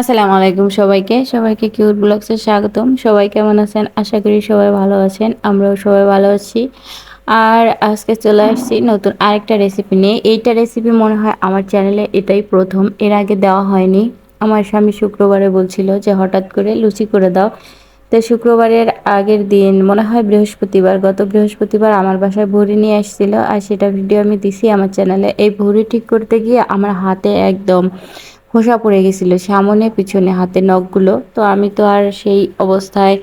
আসসালামু আলাইকুম সবাইকে। সবাইকে কিউট ব্লগসে স্বাগতম। সবাই কেমন আছেন? আশা করি সবাই ভালো আছেন। আমরাও সবাই ভালো আছি। আর আজকে চলে আসছি নতুন আরেকটা রেসিপি নিয়ে। এইটা রেসিপি মনে হয় আমার চ্যানেলে এটাই প্রথম। এর আগে দেওয়া হয়নি। আমার স্বামী শুক্রবারে বলছিল যে, হঠাৎ করে লুচি করে দাও। তো শুক্রবারের আগের দিন, মনে হয় বৃহস্পতিবার, গত বৃহস্পতিবার আমার বাসায় ভুড়ি নিয়ে আসছিল। আর সেটা ভিডিও আমি দিছি আমার চ্যানেলে এই ভুড়ি ঠিক করতে গিয়ে আমার হাতে একদম খোসা পড়ে গেছিল, সামনে পিছনে হাতে নখগুলো। তো আমি তো আর সেই অবস্থায়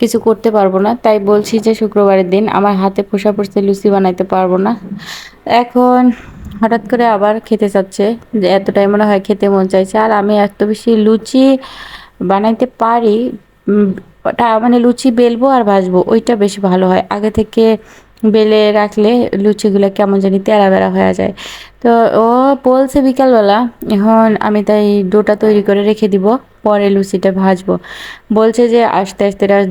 কিছু করতে পারব না। তাই বলছি যে শুক্রবারের দিন আমার হাতে খোসা পড়ছে, লুচি বানাইতে পারব না। এখন হঠাৎ করে আবার খেতে চাচ্ছে, যে এতটাই মনে হয় খেতে মন চাইছে। আর আমি এত বেশি লুচি বানাইতে পারি মানে লুচি বেলবো আর ভাজবো, ওইটা বেশি ভালো হয়। আগে থেকে বেলে রাখলে লুচিগুলো কেমন জানি তেরা বেড়া হয়ে যায়। তো ও বলছে বিকালবেলা, এখন আমি তাই ডোটা তৈরি করে রেখে দিব, পরে লুচিটা ভাজবো। বলছে যে, আস্তে আস্তে রাত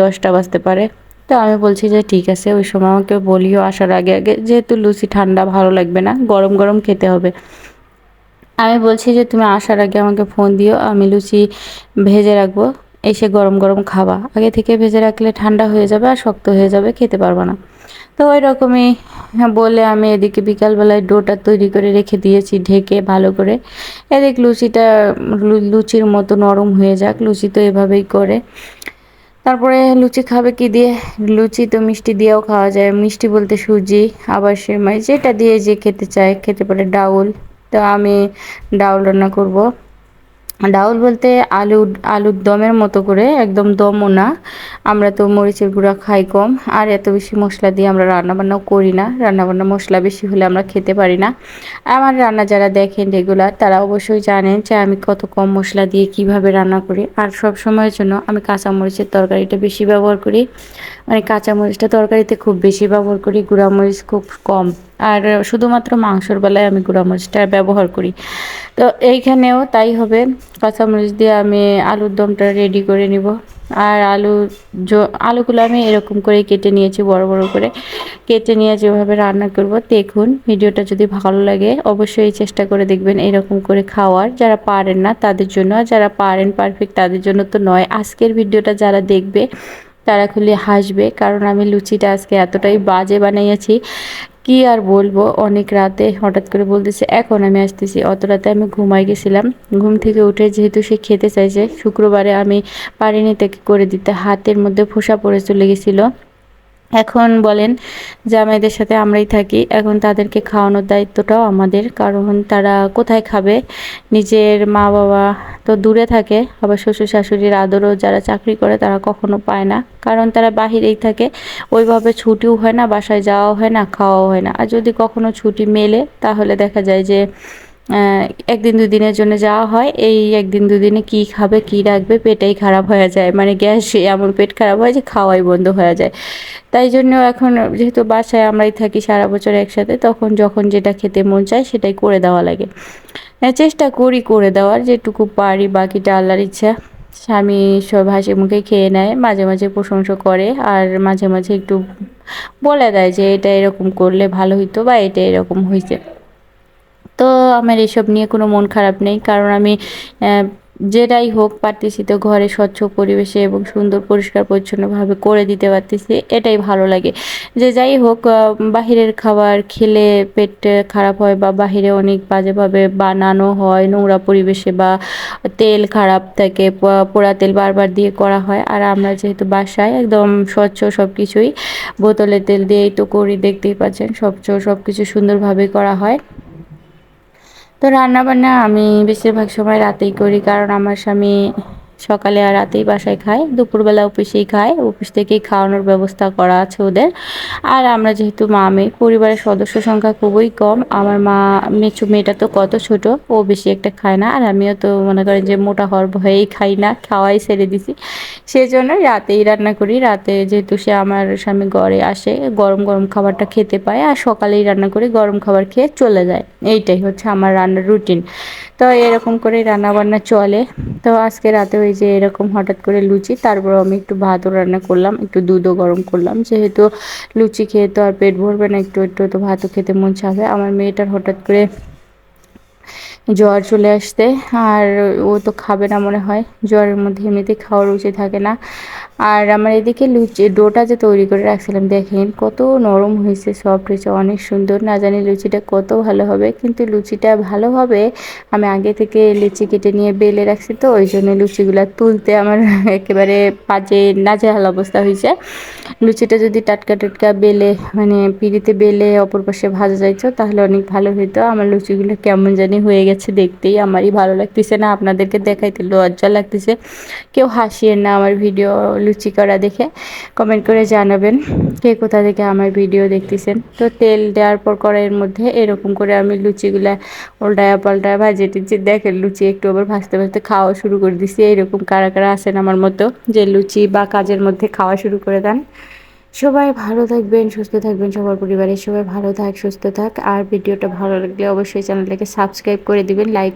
দশটা বাজতে পারে। তো আমি বলছি যে, ঠিক আছে, ওই সময় আমাকে বলিও আসার আগে আগে। যেহেতু লুচি ঠান্ডা ভালো লাগবে না, গরম গরম খেতে হবে। আমি বলছি যে, তুমি আসার আগে আমাকে ফোন দিও, আমি লুচি ভেজে রাখব, এসে গরম গরম খাবা। আগে থেকে ভেজে রাখলে ঠান্ডা হয়ে যাবে আর শক্ত হয়ে যাবে, খেতে পারবা না। তো ওই রকমই বলে আমি এদিকে বিকালবেলায় ডোটা তৈরি করে রেখে দিয়েছি ঢেকে ভালো করে। এদিক লুচিটা লুচির মতো নরম হয়ে যাক, লুচি তো এভাবেই করে। তারপরে লুচি খাবে কি দিয়ে? লুচি তো মিষ্টি দিয়েও খাওয়া যায়। মিষ্টি বলতে সুজি, আবার সেমাই, যেটা দিয়ে যে খেতে চায়, খেতে পারে ডাউল। তো আমি ডাউল রান্না করব। ডাউল বলতে আলু আলুর দমের মতো করে, একদম দমও না। আমরা তো মরিচের গুঁড়া খাই কম, আর এত বেশি মশলা দিয়ে আমরা রান্নাবান্নাও করি না। রান্নাবান্না মশলা বেশি হলে আমরা খেতে পারি না। আমার রান্না যারা দেখেন রেগুলার তারা অবশ্যই জানেন যে আমি কত কম মশলা দিয়ে কীভাবে রান্না করি। আর সব সময়ের জন্য আমি কাঁচা মরিচের তরকারিটা বেশি ব্যবহার করি। মানে কাঁচা মরিচটা তরকারিতে খুব বেশি ব্যবহার করি গুঁড়া মরিচ খুব কম। আর শুধুমাত্র মাংসর বেলায় আমি গুঁড়া মরিচটা ব্যবহার করি। তো এইখানেও তাই হবে, কাঁচামরিচ দিয়ে আমি আলুর দমটা রেডি করে নিব। আর আলু আলুগুলো আমি এরকম করে কেটে নিয়েছি, বড় বড় করে। কেটে নিয়ে যেভাবে রান্না করব, দেখুন ভিডিওটা যদি ভালো লাগে অবশ্যই চেষ্টা করে দেখবেন এরকম করে খাওয়ার। যারা পারেন না তাদের জন্য, আর যারা পারেন পারফেক্ট তাদের জন্য তো নয়। আজকের ভিডিওটা যারা দেখবে তারা খুলে হাসবে, কারণ আমি লুচিটা আজকে এতটাই বাজে বানাইয়াছি, কি আর বলব? অনেক রাতে হঠাৎ করে বলতেছে, এখন আমি আসতেছি। অত রাতে আমি ঘুমাই গেছিলাম। ঘুম থেকে উঠে যেহেতু সে খেতে চাইছে, শুক্রবারে আমি পারিনি তাকে করে দিতে। হাতের মধ্যে ফোসা পড়ে চলে গেছিল। এখন বলেন, জামাইদের সাথে আমরাই থাকি। এখন তাদেরকে খাওয়ানোর দায়িত্বটাও আমাদের, কারণ তারা কোথায় খাবে? নিজের মা বাবা তো দূরে থাকে। আবার শ্বশুর শাশুড়ির আদরও যারা চাকরি করে তারা কখনো পায় না। কারণ তারা বাহিরেই থাকে। ওইভাবে ছুটিও হয় না, বাসায় যাওয়াও হয় না, খাওয়াও হয় না। আর যদি কখনো ছুটি মেলে, তাহলে দেখা যায় যে একদিন দুদিনের জন্য যাওয়া হয়। এই একদিন দুদিনে কি খাবে, কি রাখবে, পেটেই খারাপ হয়ে যায়। মানে গ্যাস এমন পেট খারাপ হয় যে খাওয়াই বন্ধ হয়ে যায়। তাই জন্য এখন যেহেতু বাসায় আমরাই থাকি সারা বছর একসাথে, তখন যখন যেটা খেতে মন চায় সেটাই করে দেওয়া লাগে। চেষ্টা করি করে দেওয়ার, যেটুকু পারি, বাকিটা আল্লাহর ইচ্ছা। স্বামী সব হাসি মুখে খেয়ে নেয়, মাঝে মাঝে প্রশংসা করে, আর মাঝে মাঝে একটু বলে দেয় যে, এটা এরকম করলে ভালো হইতো বা এটা এরকম হয়েছে তো আমার এসব নিয়ে কোনো মন খারাপ নেই, কারণ আমি যেটাই হোক পারতেছি তো ঘরে স্বচ্ছ পরিবেশে এবং সুন্দর পরিষ্কার পরিচ্ছন্নভাবে করে দিতে পারতেছি, এটাই ভালো লাগে। যে যাই হোক বাহিরের খাবার খেলে পেট খারাপ হয় বা বাহিরে অনেক বাজেভাবে বানানো হয়, নোংরা পরিবেশে বা তেল খারাপ থাকে পোড়া তেল বারবার দিয়ে করা হয়। আর আমরা যেহেতু বাসায়, একদম স্বচ্ছ সব কিছুই বোতলে তেল দিয়েই তো করি, দেখতেই পাচ্ছেন, স্বচ্ছ সব কিছু সুন্দরভাবে করা হয়। তো রান্নাবান্না আমি বেশিরভাগ সময় রাতেই করি কারণ আমার স্বামী সকালে আর রাতেই বাসায় খায়, দুপুরবেলা অফিসেই খায়, অফিস থেকেই খাওয়ানোর ব্যবস্থা করা আছে ওদের। আর আমরা যেহেতু মা মেয়ে, পরিবারের সদস্য সংখ্যা খুবই কম, আমার মা মেচু মেয়েটা তো কত ছোট, ও বেশি একটা খায় না, আর আমিও তো মনে করেন যে মোটা হওয়ার ভয়েই খাই না, খাওয়াই ছেড়ে দিছি। সেজন্য রাতেই রান্না করি, রাতে যেহেতু সে আমার স্বামী ঘরে আসে, গরম গরম খাবারটা খেতে পায়, আর সকালেই রান্না করি, গরম খাবার খেয়ে চলে যায়। এইটাই হচ্ছে আমার রান্নার রুটিন। তো এরকম করে রান্না বান্না চলে। তো আজকে রাতে ওই যে এরকম হঠাৎ করে লুচি তারপর আমি একটু ভাতও রান্না করলাম, একটু দুধও গরম করলাম। যেহেতু লুচি খেয়ে তো আর পেট ভরবে না, একটু একটু তো ভাতও খেতে মন চাবে। আমার মেয়েটার হঠাৎ করে জ্বর চলে আসতে, আর ও তো খাবে না মনে হয়। জ্বরের মধ্যে এমনিতে খাওয়ার উচিত থাকে না। আর আমার এদিকে লুচি, ডোটা যে তৈরি করে রাখছিলাম, দেখেন কত নরম হয়েছে সফট হয়েছে, অনেক সুন্দর। না জানি লুচিটা কত ভালো হবে, কিন্তু লুচিটা ভালো হবে, আমি আগে থেকে লিচি কেটে নিয়ে বেলে রাখছি তো, ওই জন্য লুচিগুলো তুলতে আমার একেবারে পাজে নাজেহাল অবস্থা হয়েছে। লুচিটা যদি টাটকা টাটকা বেলে মানে পিড়িতে বেলে অপর পাশে ভাজা যাইতো, তাহলে অনেক ভালো হতো আমার লুচিগুলো কেমন জানি হয়ে গেছে। দেখতেই আমারই ভালো লাগতেছে না, আপনাদেরকে দেখাইতে লজ্জা লাগতেছে। কেউ হাসিয়ে না আমার ভিডিও লুচি করা দেখে। কমেন্ট করে জানাবেন কে কোথা থেকে আমার ভিডিও দেখতেছেন। তো তেল দেওয়ার পর কড়াইয়ের মধ্যে এরকম করে আমি লুচিগুলা উল্টায়া পাল্টায় ভাজে টিচি দেখেন লুচি একটু আবার ভাজতে ভাজতে খাওয়া শুরু করে দিছি। এরকম কারা কারা আছেন আমার মতো যে লুচি বা কাজের মধ্যে খাওয়া শুরু করে দেন। সবাই ভালো থাকবেন, সুস্থ থাকবেন সবার পরিবারের সবাই ভালো থাক, সুস্থ থাক। আর ভিডিওটা ভালো লাগলে অবশ্যই চ্যানেলটাকে সাবস্ক্রাইব করে দিবেন লাইক